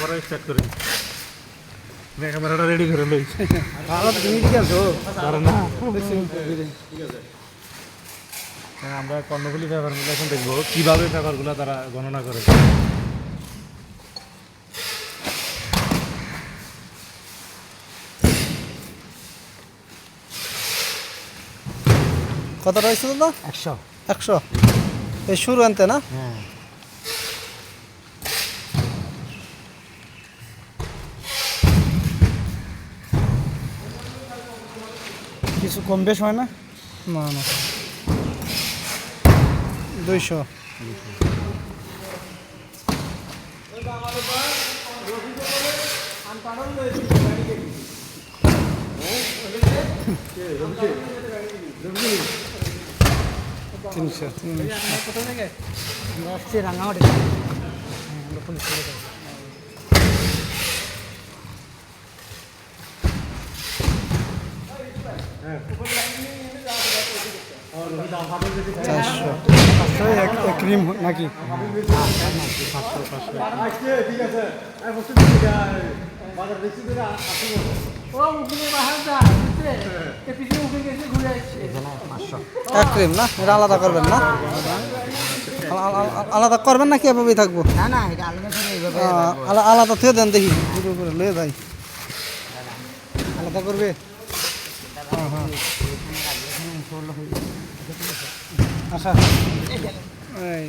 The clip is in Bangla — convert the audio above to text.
পরে স্টার্ট করি ক্যামেরাটা রেডি করে লই ভালো তুমি ঠিক আছো না। হ্যাঁ, আমরা কর্ণফুলি পেপারগুলো এখন দেখব কীভাবে পেপারগুলো তারা গণনা করে। কত রয়েছে দাদা একশো। একশো। এই শুরু আনতে না? হ্যাঁ। কিছু কম বেশ হয় না? না না। দুইশো। তিনশো। আসছে রাঙামাটি। চারশো। পাঁচশো এক এক ক্রিম নাকি এক ক্রিম না? এটা আলাদা করবেন না? আলা- আলা- আলা- আলাদা করবেন নাকি এভাবেই থাকব? না না এটা আলাদা থুয়ে দেন দেখি। লয়ে যাই। আলাদা করবে? আচ্ছা। এই